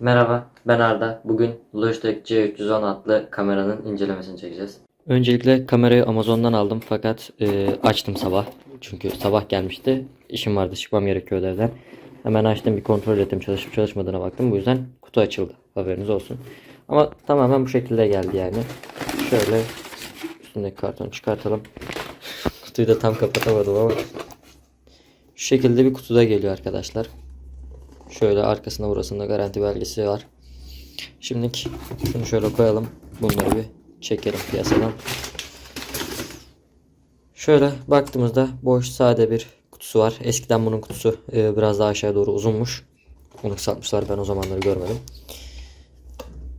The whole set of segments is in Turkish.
Merhaba, ben Arda. Bugün Logitech C310 adlı kameranın incelemesini çekeceğiz. Öncelikle kamerayı Amazon'dan aldım fakat e, açtım sabah. Çünkü sabah gelmişti. İşim vardı, çıkmam gerekiyordu evden. Hemen açtım bir kontrol ettim çalışıp çalışmadığına baktım. Bu yüzden kutu açıldı. Haberiniz olsun. Ama tamamen bu şekilde geldi yani. Şöyle üstündeki kartonu çıkartalım. Kutuyu da tam kapatamadım ama. Şu şekilde bir kutuda geliyor arkadaşlar. Şöyle arkasında burasında garanti belgesi var. Şimdi şunu şöyle koyalım. Bunları bir çekelim piyasadan. Şöyle baktığımızda boş sade bir kutusu var. Eskiden bunun kutusu e, biraz daha aşağı doğru uzunmuş. Onu kısaltmışlar ben o zamanları görmedim.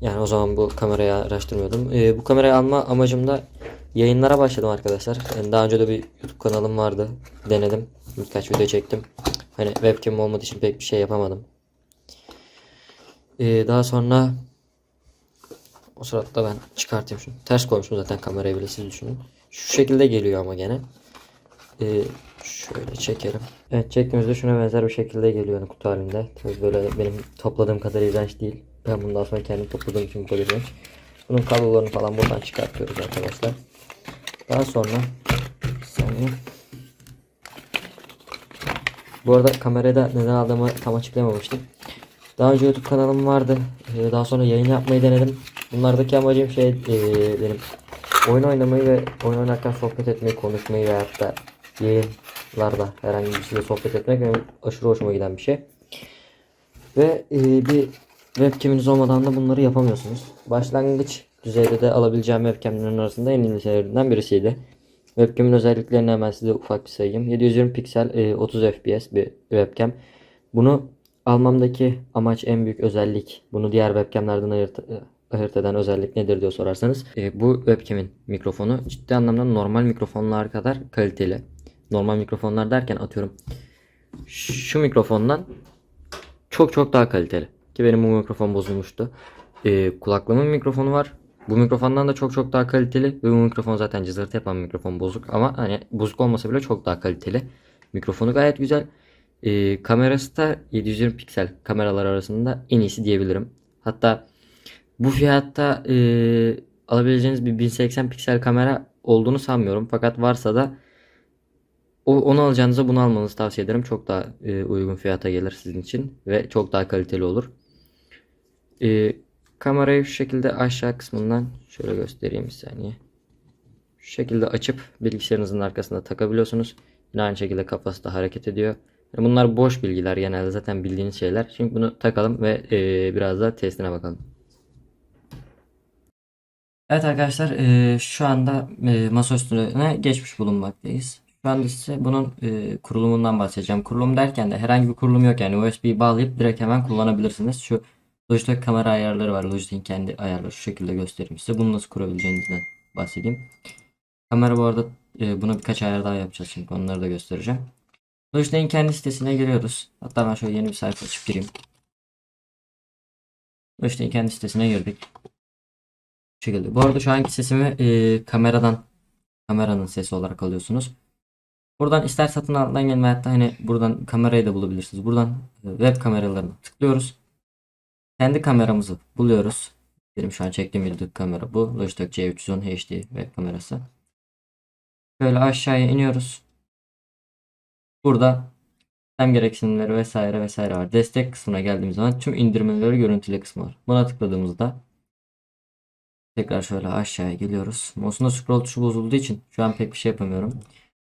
Yani o zaman bu kamerayı araştırmıyordum. E, bu kamerayı alma amacım da yayınlara başladım arkadaşlar. Yani daha önce de bir YouTube kanalım vardı. Denedim. Birkaç video çektim. Hani webcam olmadığı için pek bir şey yapamadım. Ee, daha sonra o sırada ben çıkartayım şunu. Ters koymuşum zaten kamerayı bile siz düşünün. Şu şekilde geliyor ama gene. Ee, şöyle çekelim. Evet çektiğimizde şuna benzer bir şekilde geliyor kutu halinde. Tabii böyle benim topladığım kadar iğrenç değil. Ben bundan sonra kendim topladığım için bu kadar iğrenç. Bunun kablolarını falan buradan çıkartıyoruz arkadaşlar. Daha sonra bir saniye. Bu arada kamerayı da neden aldığımı tam açıklamamıştım. Daha önce YouTube kanalım vardı. Ee, daha sonra yayın yapmayı denedim. Bunlardaki amacım şey ee, benim oyun oynamayı ve oyun oynarken sohbet etmeyi, konuşmayı ve hatta yayınlarda herhangi bir şeyle sohbet etmek benim aşırı hoşuma giden bir şey. Ve ee, bir webcam'iniz olmadan da bunları yapamıyorsunuz. Başlangıç düzeyde de alabileceğim webcam'lerin arasında en iyilerinden birisiydi. Webcam'in özelliklerini hemen size ufak bir sayayım. 720 piksel e, 30 fps bir webcam. Bunu almamdaki amaç en büyük özellik. Bunu diğer webcamlerden ayırt, e, ayırt eden özellik nedir diye sorarsanız. e, bu webcam'in mikrofonu ciddi anlamda normal mikrofonlar kadar kaliteli. Normal mikrofonlar derken atıyorum şu mikrofondan çok çok daha kaliteli. Ki benim bu mikrofon bozulmuştu. E, kulaklığımın mikrofonu var. Bu mikrofondan da çok çok daha kaliteli ve bu mikrofon zaten cızırtı yapan mikrofon bozuk ama hani bozuk olmasa bile çok daha kaliteli. Mikrofonu gayet güzel. Ee, kamerası da 720 piksel kameralar arasında en iyisi diyebilirim. Hatta bu fiyatta e, alabileceğiniz bir 1080 piksel kamera olduğunu sanmıyorum. Fakat varsa da o, onu alacağınıza bunu almanızı tavsiye ederim. Çok daha e, uygun fiyata gelir sizin için ve çok daha kaliteli olur. E, Kamerayı şu şekilde aşağı kısmından şöyle göstereyim bir saniye. Şu şekilde açıp bilgisayarınızın arkasında takabiliyorsunuz. Yine aynı şekilde kafası da hareket ediyor. Bunlar boş bilgiler genelde zaten bildiğiniz şeyler. Şimdi bunu takalım ve e, biraz da testine bakalım. Evet arkadaşlar e, şu anda e, masa üstüne geçmiş bulunmaktayız. Şu anda size bunun e, kurulumundan bahsedeceğim. Kurulum derken de herhangi bir kurulum yok yani USB bağlayıp direkt hemen kullanabilirsiniz. Şu Logitech kamera ayarları var. Logitech'in kendi ayarları şu şekilde göstereyim size. Bunu nasıl kurabileceğinizden bahsedeyim. Kamera bu arada e, buna birkaç ayar daha yapacağız çünkü onları da göstereceğim. Logitech'in kendi sitesine giriyoruz. Hatta ben şöyle yeni bir sayfa açıp gireyim. Logitech'in kendi sitesine girdik. Bu şekilde. Bu arada şu anki sesimi e, kameradan kameranın sesi olarak alıyorsunuz. Buradan ister satın aldan gelme hatta hani buradan kamerayı da bulabilirsiniz. Buradan e, web kameralarına tıklıyoruz. Kendi kameramızı buluyoruz. Benim şu an çektiğim video kamera bu. Logitech C310 HD web kamerası. Böyle aşağıya iniyoruz. Burada sistem gereksinimleri vesaire vesaire var. Destek kısmına geldiğimiz zaman tüm indirmeleri görüntüle kısmı var. Buna tıkladığımızda tekrar şöyle aşağıya geliyoruz. Mouse'un scroll tuşu bozulduğu için şu an pek bir şey yapamıyorum.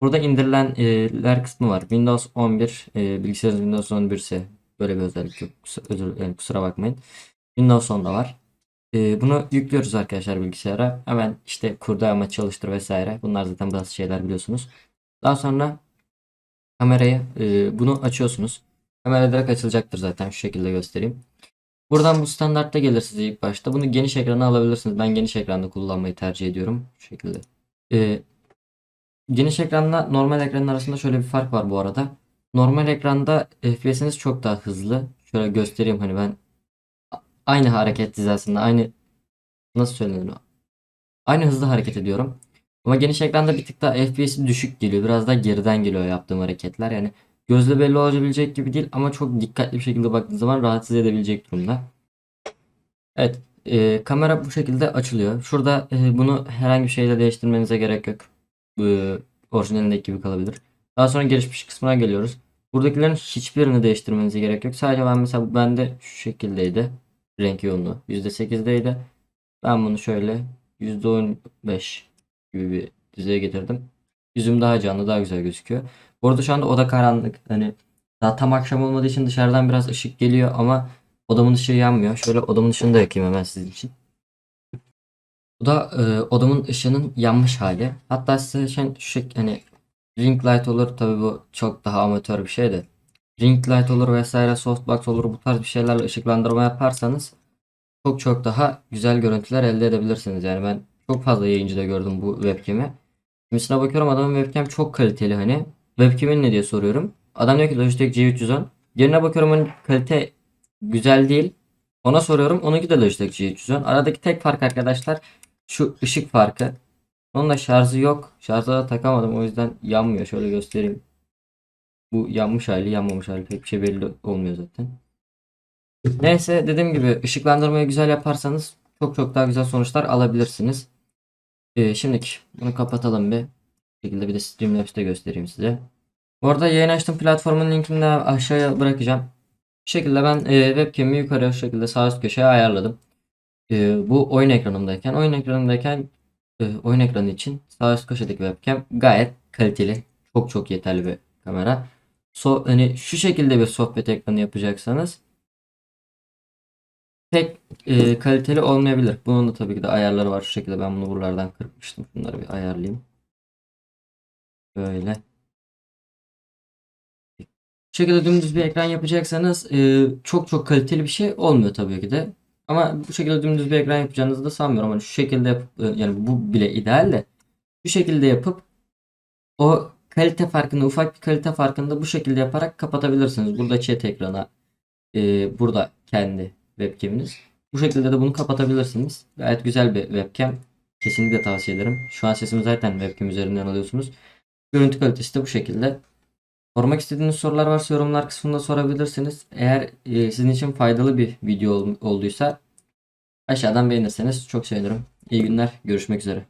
Burada indirilenler kısmı var. Windows 11 e, bilgisayarınız Windows 11 ise Böyle bir özellik yok. Özür dilerim kusura bakmayın. Windows 10'da var. Ee, bunu yüklüyoruz arkadaşlar bilgisayara. Hemen işte kurdu ama çalıştır vesaire. Bunlar zaten bazı şeyler biliyorsunuz. Daha sonra kamerayı e, bunu açıyorsunuz. Kamera direkt açılacaktır zaten şu şekilde göstereyim. Buradan bu standartta gelir size ilk başta. Bunu geniş ekrana alabilirsiniz. Ben geniş ekranda kullanmayı tercih ediyorum. Şu şekilde. Ee, geniş ekranla normal ekranın arasında şöyle bir fark var bu arada. Normal ekranda FPS'iniz çok daha hızlı. Şöyle göstereyim hani ben aynı hareket hizasında aynı nasıl söylenir? Aynı hızda hareket ediyorum. Ama geniş ekranda bir tık daha FPS'i düşük geliyor. Biraz daha geriden geliyor yaptığım hareketler. Yani gözle belli olabilecek gibi değil ama çok dikkatli bir şekilde baktığınız zaman rahatsız edebilecek durumda. Evet, e, kamera bu şekilde açılıyor. Şurada e, bunu herhangi bir şeyle değiştirmenize gerek yok. E, orijinalindeki gibi kalabilir. Daha sonra gelişmiş kısmına geliyoruz. Buradakilerin hiçbirini değiştirmenize gerek yok. Sadece ben mesela bende şu şekildeydi. Renk yoğunluğu %8'deydi. Ben bunu şöyle %15 gibi bir düzeye getirdim. Yüzüm daha canlı, daha güzel gözüküyor. Bu arada şu anda oda karanlık. Hani daha tam akşam olmadığı için dışarıdan biraz ışık geliyor ama odamın ışığı yanmıyor. Şöyle odamın ışığını da yakayım hemen sizin için. Bu da e, odamın ışığının yanmış hali. Hatta size şey, şu şek- hani ring light olur tabi bu çok daha amatör bir şey de. Ring light olur vesaire softbox olur bu tarz bir şeylerle ışıklandırma yaparsanız çok çok daha güzel görüntüler elde edebilirsiniz. Yani ben çok fazla yayıncıda gördüm bu webcam'i. Kimisine bakıyorum adamın webcam çok kaliteli hani. Webcam'in ne diye soruyorum. Adam diyor ki Logitech G310. Yerine bakıyorum onun kalite güzel değil. Ona soruyorum. Onunki de Logitech G310. Aradaki tek fark arkadaşlar şu ışık farkı. Onun da şarjı yok. Şarja da takamadım. O yüzden yanmıyor. Şöyle göstereyim. Bu yanmış hali, yanmamış hali pek bir şey belli olmuyor zaten. Neyse dediğim gibi ışıklandırmayı güzel yaparsanız çok çok daha güzel sonuçlar alabilirsiniz. Ee, şimdiki bunu kapatalım bir. Bu şekilde bir de Streamlabs'te göstereyim size. Bu arada yayın açtığım platformun linkini de aşağıya bırakacağım. Bu şekilde ben e, webcam'i yukarıya şu şekilde sağ üst köşeye ayarladım. E, bu oyun ekranımdayken, oyun ekranımdayken e, oyun ekranı için sağ üst köşedeki webcam gayet kaliteli. Çok çok yeterli bir kamera. So, hani şu şekilde bir sohbet ekranı yapacaksanız pek e, kaliteli olmayabilir. Bunun da tabii ki de ayarları var. Şu şekilde ben bunu buralardan kırpmıştım. Bunları bir ayarlayayım. Böyle. Bu şekilde dümdüz bir ekran yapacaksanız e, çok çok kaliteli bir şey olmuyor tabii ki de. Ama bu şekilde dümdüz bir ekran yapacağınızı da sanmıyorum. Hani şu şekilde yapıp e, yani bu bile ideal de bu şekilde yapıp o kalite farkını ufak bir kalite farkını da bu şekilde yaparak kapatabilirsiniz. Burada chat ekranı e, burada kendi webcam'iniz. Bu şekilde de bunu kapatabilirsiniz. Gayet güzel bir webcam. Kesinlikle tavsiye ederim. Şu an sesimi zaten webcam üzerinden alıyorsunuz. Görüntü kalitesi de bu şekilde. Sormak istediğiniz sorular varsa yorumlar kısmında sorabilirsiniz. Eğer e, sizin için faydalı bir video ol- olduysa aşağıdan beğenirseniz çok sevinirim. İyi günler. Görüşmek üzere.